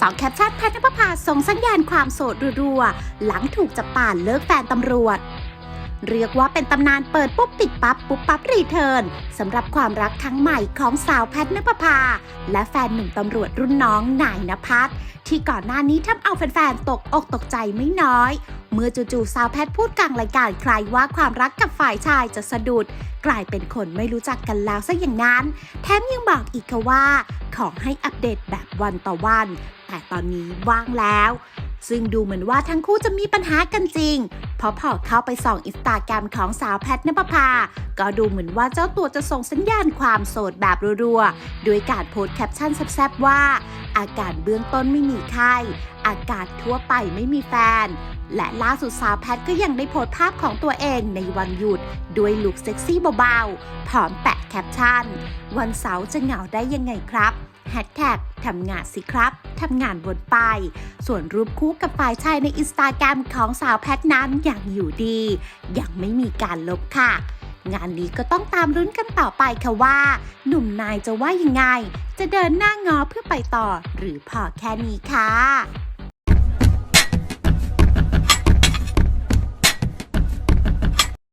สองแคปชั่นแพทย์นภพาส่งสัญญาณความโสดรัวๆ หลังถูกจับป่านเลิกแฟนตำรวจ เรียกว่าเป็นตำนานเปิดปุ๊บปิดปั๊บปุ๊บปั๊บรีเทิร์นสำหรับความรักครั้งใหม่ของสาวแพทย์นภพา และแฟนหนุ่มตำรวจรุ่นน้องนายนภัสที่ก่อนหน้านี้ทำเอาแฟนๆตกอกตกใจไม่น้อยเมื่อจู่ๆสาวแพทพูดกลางรายการใครว่าความรักกับฝ่ายชายจะสะดุด กลายเป็นคนไม่รู้จักกันแล้วซะอย่างนั้น แถมยังบอกอีกค่ะว่า ขอให้อัปเดตแบบวันต่อวัน แต่ตอนนี้ว่างแล้ว ซึ่งดูเหมือนว่าทั้งคู่จะมีปัญหากันจริง เพราะพอเข้าไปส่องอินสตาแกรมของสาวแพทนภพา ก็ดูเหมือนว่าเจ้าตัวจะส่งสัญญาณความโสดแบบรัวๆโดยการโพสต์แคปชั่นแซ่บๆว่า อาการเบื้องต้นไม่มีไข้ อากาศทั่วไปไม่มีแฟนและล่าสุดสาวแพทก็ยังได้โพสต์ภาพของตัวเองในวันหยุด ด้วยลุคเซ็กซี่เบาๆ พร้อมแปะ แคปชั่น วันเสาร์จะเหงาได้ยังไงครับแฮชแท็กทำงานสิครับ ทำงานวนไป ส่วนรูปคู่กับฝ่ายชายในอินสตาแกรมของสาวแพทนั้นยังอยู่ดี ยังไม่มีการลบค่ะ งานนี้ก็ต้องตามรุ้นกันต่อไปค่ะว่า หนุ่มนายจะว่ายังไง จะเดินหน้างอเพื่อไปต่อหรือพอแค่นี้ค่ะ